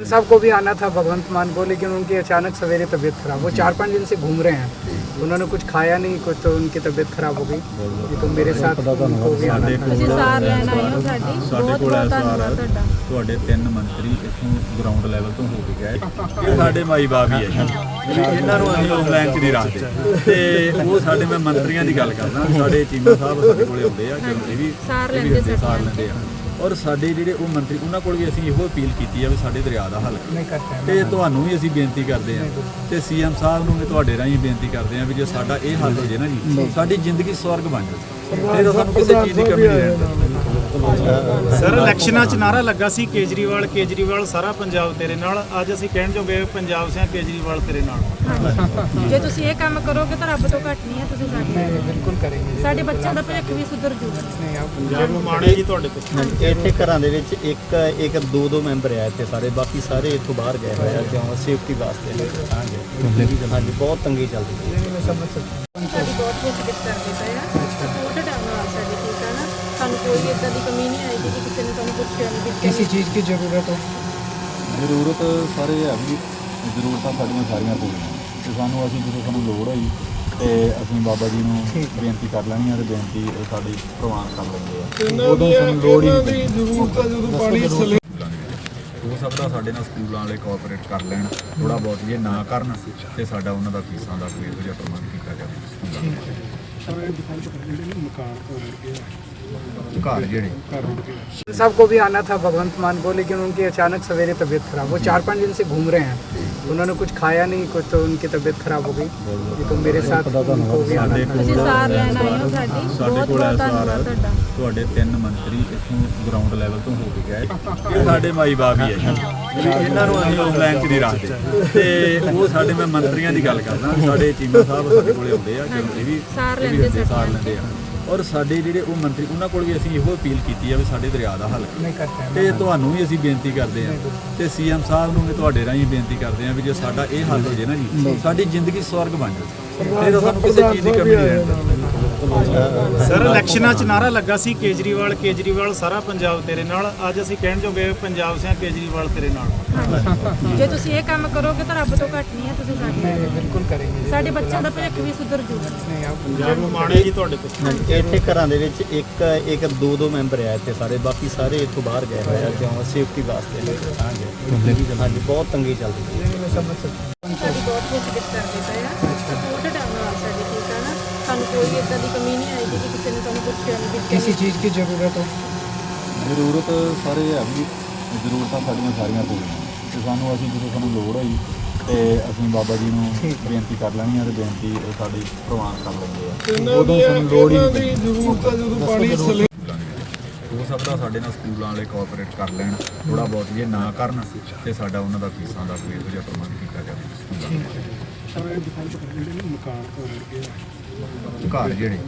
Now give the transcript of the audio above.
साहब को भी आना था भगवंत मान को लेकिन उनकी अचानक सवेरे तबीयत खराब वो चार पाँच दिन से घूम रहे हैं उन्होंने कुछ खाया नहीं कुछ तो उनकी तबीयत खराब हो गई ये तो मेरे साथ उनको भी आना ਸਾਡੇ था ਕੋਲ ਅਸੀਂ ਸਾਰ ਲੈਣ ਆਏ ਹਾਂ ਸਾਡੀ ਸਾਡੇ ਬਹੁਤ ਕੋਲ ਬਹੁਤ ਇਸ ਧੰਨਵਾਦ ਵਾਰ ਤੁਹਾਡਾ ਤੁਹਾਡੇ ਤਿੰਨ ਮੰਤਰੀ ਇੱਥੋਂ ਗਰਾਊਂਡ ਲੈਵਲ ਤੋਂ ਹੋ ਕੇ ਗਏ ਇਹ ਸਾਡੇ ਮਾਈ ਬਾਪ ਹੀ ਹੈ ਜੀ ਇਹਨਾਂ ਨੂੰ ਅਸੀਂ ਆਨਲਾਈਨ ਚ ਨਹੀਂ ਰੱਖਦੇ ਤੇ ਉਹ ਸਾਡੇ ਮੈਂ ਮੰਤਰੀਆਂ ਦੀ ਗੱਲ ਕਰਦਾ ਸਾਡੇ ਚੀਮਾ ਸਾਹਿਬ ਸਾਡੇ ਕੋਲੇ ਆਉਂਦੇ ਆ ਕਿਉਂ ਇਹ ਵੀ ਸਾਰ ਇਹ ਵੀ ਲੈਂਦੇ ਹੁੰਦੇ, ਸਾਰ ਸਾਡੇ ਲੈਂਦੇ ਆ ਔਰ ਸਾਡੇ ਜਿਹੜੇ ਉਹ ਮੰਤਰੀ, ਉਹਨਾਂ ਕੋਲ ਵੀ ਅਸੀਂ ਇਹੋ ਅਪੀਲ ਕੀਤੀ ਹੈ ਵੀ ਸਾਡੇ ਦਰਿਆ ਦਾ ਹੱਲ ਨਹੀਂ ਕਰਤਾ ਤੇ ਤੁਹਾਨੂੰ ਵੀ ਅਸੀਂ ਬੇਨਤੀ ਕਰਦੇ ਹਾਂ ਤੇ ਸੀਐਮ ਸਾਹਿਬ ਨੂੰ ਵੀ ਤੁਹਾਡੇ ਰਾਹੀਂ ਬੇਨਤੀ ਕਰਦੇ ਹਾਂ ਵੀ ਜੇ ਸਾਡਾ ਇਹ ਹੱਲ ਹੋ ਜੇ ਨਾ ਜੀ, ਸਾਡੀ ਜ਼ਿੰਦਗੀ ਸਵਰਗ ਬਣ ਜਾਵੇ। ਫਿਰ ਸਾਨੂੰ ਕਿਸੇ ਚੀਜ਼ ਦੀ ਕਮੀ ਨਹੀਂ ਰਹਿੰਦੀ ਸਰ ਇਲੈਕਸ਼ਨਾਂ 'ਚ ਨਾਰਾ ਲੱਗਾ ਸੀ ਕੇਜਰੀਵਾਲ ਕੇਜਰੀਵਾਲ ਸਾਰਾ ਪੰਜਾਬ ਤੇਰੇ ਨਾਲ। ਅੱਜ ਅਸੀਂ ਕਹਿਣ ਜੋਗੇ ਪੰਜਾਬ ਸਿਆਂ ਕੇਜਰੀਵਾਲ ਤੇਰੇ ਨਾਲ। ਜੇ ਤੁਸੀਂ ਇਹ ਕੰਮ ਕਰੋਗੇ ਤਾਂ ਰੱਬ ਤੋਂ ਘੱਟ ਨਹੀਂ ਹੈ ਤੁਸੀਂ ਸਾਡੇ ਬਿਲਕੁਲ ਕਰੇਗੇ ਸਾਡੇ ਬੱਚਿਆਂ ਦਾ ਭਵਿੱਖ ਵੀ ਸੁਧਰ ਜੂਗਾ ਪੰਜਾਬ ਮਾਣੇ ਜੀ ਤੁਹਾਡੇ ਤੇ। ਇੱਥੇ ਘਰਾਂ ਦੇ ਵਿੱਚ ਇੱਕ ਇੱਕ ਦੋ ਦੋ ਮੈਂਬਰ ਆ ਇੱਥੇ ਸਾਰੇ। ਬਾਕੀ ਸਾਰੇ ਇੱਥੋਂ ਬਾਹਰ ਗਏ ਹੋਏ ਆ ਕਿਉਂ ਸੇਫਟੀ ਵਾਸਤੇ ਹਾਂਜੀ ਬਹੁਤ ਤੰਗੀ ਚੱਲਦੀ ਹੈ। ਸਮਝ ਬਹੁਤ ਕੁਝ ਕਰਦੇ ਪਏ ਆ। ਨਾ ਸਾਨੂੰ ਕੋਈ ਇਦਾਂ ਦੀ ਕਮੀ ਨਹੀਂ ਆਏਗੀ ਕਿ ਕਿਸੇ ਨੇ ਤੁਹਾਨੂੰ ਪੁੱਛਿਆ ਨਹੀਂ ਕਿ किसी चीज़ की ज़रूरत हो ਜ਼ਰੂਰਤ ਸਾਰੇ ਹੈ ਵੀ ਜ਼ਰੂਰਤਾਂ ਸਾਡੀਆਂ ਸਾਰੀਆਂ ਪੂਰੀਆਂ ਤੇ ਸਾਨੂੰ ਅਸੀਂ ਜਦੋਂ ਸਾਨੂੰ ਲੋੜ ਹੋਈ ਤੇ ਅਸੀਂ ਬਾਬਾ ਜੀ ਨੂੰ ਬੇਨਤੀ ਕਰ ਲੈਣੀ ਆ ਤੇ ਬੇਨਤੀ ਉਹ ਸਾਡੀ ਪ੍ਰਵਾਨ ਕਰ ਲੈਂਦੇ ਆ ਉਦੋਂ ਸਾਨੂੰ ਲੋੜ ਹੀ ਨਹੀਂ ਜ਼ਰੂਰਤ ਜਦੋਂ ਪਾਣੀ ਸਲੇ ਹੋ ਸਕਦਾ ਸਾਡੇ ਨਾਲ ਸਕੂਲਾਂ ਵਾਲੇ ਕੋਆਪਰੇਟ ਕਰ ਲੈਣ ਥੋੜਾ ਬਹੁਤ ਜੇ ਨਾ ਕਰਨ ਤੇ ਸਾਡਾ ਉਹਨਾਂ ਦਾ ਫੀਸਾਂ ਦਾ ਕੋਈ ਇਹੋ ਜਿਹਾ ਪ੍ਰਬੰਧ ਕੀਤਾ ਜਾਵੇ ਸਕੂਲਾਂ ਵਿੱਚ। ਘਰ ਜਿਹੜੇ साहब को भी आना था भगवंत मान को लेकिन उनकी अचानक सवेरे तबीयत खराब वो चार पाँच दिन से घूम रहे हैं उन्होंने कुछ खाया नहीं कुछ तो उनकी तबीयत खराब हो गई ये तो मेरे साथ उनको भी आना ਸਾਡੇ था ਅਸੀਂ ਕੋਲ ਸਾਰ ਲੈਣ ਆਏ ਹਾਂ ਸਾਡੀ ਸਾਡੇ ਬਹੁਤ ਕੋਲ ਬਹੁਤ ਇਸ ਧੰਨਵਾਦ ਵਾਰ ਤੁਹਾਡਾ ਤੁਹਾਡੇ ਤਿੰਨ ਮੰਤਰੀ ਇੱਥੋਂ ਗਰਾਊਂਡ ਲੈਵਲ ਤੋਂ ਹੋ ਕੇ ਗਏ ਇਹ ਸਾਡੇ ਮਾਈ ਬਾਪ ਹੀ ਹੈ ਜੀ ਇਹਨਾਂ ਨੂੰ ਅਸੀਂ ਆਨਲਾਈਨ ਚ ਨਹੀਂ ਰੱਖਦੇ ਤੇ ਉਹ ਸਾਡੇ ਮੈਂ ਮੰਤਰੀਆਂ ਦੀ ਗੱਲ ਕਰਦਾ ਸਾਡੇ ਚੀਮਾ ਸਾਹਿਬ ਸਾਡੇ ਕੋਲੇ ਆਉਂਦੇ ਆ ਕਿਉਂ ਇਹ ਵੀ ਸਾਰ ਇਹ ਵੀ ਲੈਂਦੇ ਹੁੰਦੇ, ਸਾਰ ਸਾਡੇ ਲੈਂਦੇ ਆ ਔਰ ਸਾਡੇ ਜਿਹੜੇ ਉਹ ਮੰਤਰੀ, ਉਹਨਾਂ ਕੋਲ ਵੀ ਅਸੀਂ ਇਹੋ ਅਪੀਲ ਕੀਤੀ ਹੈ ਵੀ ਸਾਡੇ ਦਰਿਆ ਦਾ ਹੱਲ ਕਰੋ। ਤੇ ਤੁਹਾਨੂੰ ਵੀ ਅਸੀਂ ਬੇਨਤੀ ਕਰਦੇ ਆ ਤੇ ਸੀਐਮ ਸਾਹਿਬ ਨੂੰ ਵੀ ਤੁਹਾਡੇ ਰਾਹੀਂ ਬੇਨਤੀ ਕਰਦੇ ਆ ਵੀ ਜੇ ਸਾਡਾ ਇਹ ਹੱਲ ਹੋ ਜੇ ਨਾ ਜੀ, ਸਾਡੀ ਜ਼ਿੰਦਗੀ ਸਵਰਗ ਬਣ ਜਾਵੇ। ਫਿਰ ਸਾਨੂੰ ਕਿਸੇ ਚੀਜ਼ ਦੀ ਕਮੀ ਨਹੀਂ ਰਹਿਣ ਸਰ ਇਲੈਕਸ਼ਨਾਂ 'ਚ ਨਾਰਾ ਲੱਗਾ ਸੀ ਕੇਜਰੀਵਾਲ ਕੇਜਰੀਵਾਲ ਸਾਰਾ ਪੰਜਾਬ ਤੇਰੇ ਨਾਲ। ਅੱਜ ਅਸੀਂ ਕਹਿਣ ਜੋਗੇ ਪੰਜਾਬ ਸਿਆਂ ਕੇਜਰੀਵਾਲ ਤੇਰੇ ਨਾਲ। ਜੇ ਤੁਸੀਂ ਇਹ ਕੰਮ ਕਰੋਗੇ ਤਾਂ ਰੱਬ ਤੋਂ ਘੱਟ ਨਹੀਂ ਹੈ ਤੁਸੀਂ ਸਾਡੇ ਬਿਲਕੁਲ ਕਰੇਗੇ ਸਾਡੇ ਬੱਚਿਆਂ ਦਾ ਭਵਿੱਖ ਵੀ ਸੁਧਰ ਜੂਗਾ ਨਹੀਂ ਆ ਪੰਜਾਬ ਨੂੰ ਜੀ ਤੁਹਾਡੇ ਤੇ ਇੱਥੇ ਘਰਾਂ ਦੇ ਵਿੱਚ ਇੱਕ ਇੱਕ ਦੋ ਦੋ ਮੈਂਬਰ ਆ ਇੱਥੇ ਸਾਰੇ। ਬਾਕੀ ਸਾਰੇ ਇੱਥੋਂ ਬਾਹਰ ਗਏ ਹੋਏ ਆ ਕਿਉਂ ਸੇਫਟੀ ਵਾਸਤੇ ਹਾਂਜੀ ਬਹੁਤ ਤੰਗੀ ਚੱਲਦੀ ਹੈ। ਮੈਂ ਸਮਝ ਸਕਦਾ ਤੁਹਾਡੀ ਬਹੁਤ ਮੁਸ਼ਕਿਲ ਕਰਦੇ ਪਏ ਆ? ਸਾਨੂੰ ਕੋਈ ਇਦਾਂ ਦੀ ਕਮੀ ਨਹੀਂ ਆਏਗੀ ਕਿ ਕਿਸੇ ਨੇ ਤੁਹਾਨੂੰ ਪੁੱਛਿਆ ਨਹੀਂ ਕਿ किसी चीज़ की ज़रूरत हो ਜ਼ਰੂਰਤ ਸਾਰੇ ਹੈ ਵੀ ਜ਼ਰੂਰਤਾਂ ਸਾਡੀਆਂ ਸਾਰੀਆਂ ਪੂਰੀਆਂ ਤੇ ਸਾਨੂੰ ਅਸੀਂ ਜਦੋਂ ਸਾਨੂੰ ਲੋੜ ਹੋਈ ਤੇ ਅਸੀਂ ਬਾਬਾ ਜੀ ਨੂੰ ਬੇਨਤੀ ਕਰ ਲੈਣੀ ਆ ਤੇ ਬੇਨਤੀ ਉਹ ਸਾਡੀ ਪ੍ਰਵਾਨ ਕਰ ਲੈਂਦੇ ਆ ਉਦੋਂ ਸਾਨੂੰ ਲੋੜ ਹੀ ਨਹੀਂ ਜ਼ਰੂਰਤ ਜਦੋਂ ਪਾਣੀ ਸਲੇ ਹੋ ਸਕਦਾ ਸਾਡੇ ਨਾਲ ਸਕੂਲਾਂ ਵਾਲੇ ਕੋਆਪਰੇਟ ਕਰ ਲੈਣ ਥੋੜਾ ਬਹੁਤ ਜੇ ਨਾ ਕਰਨ ਤੇ ਸਾਡਾ ਉਹਨਾਂ ਦਾ ਫੀਸਾਂ ਦਾ ਕੋਈ ਇਹੋ ਜਿਹਾ ਪ੍ਰਬੰਧ ਕੀਤਾ ਜਾਵੇ ਸਕੂਲਾਂ ਵਿੱਚ। ਘਰ ਜਿਹੜੇ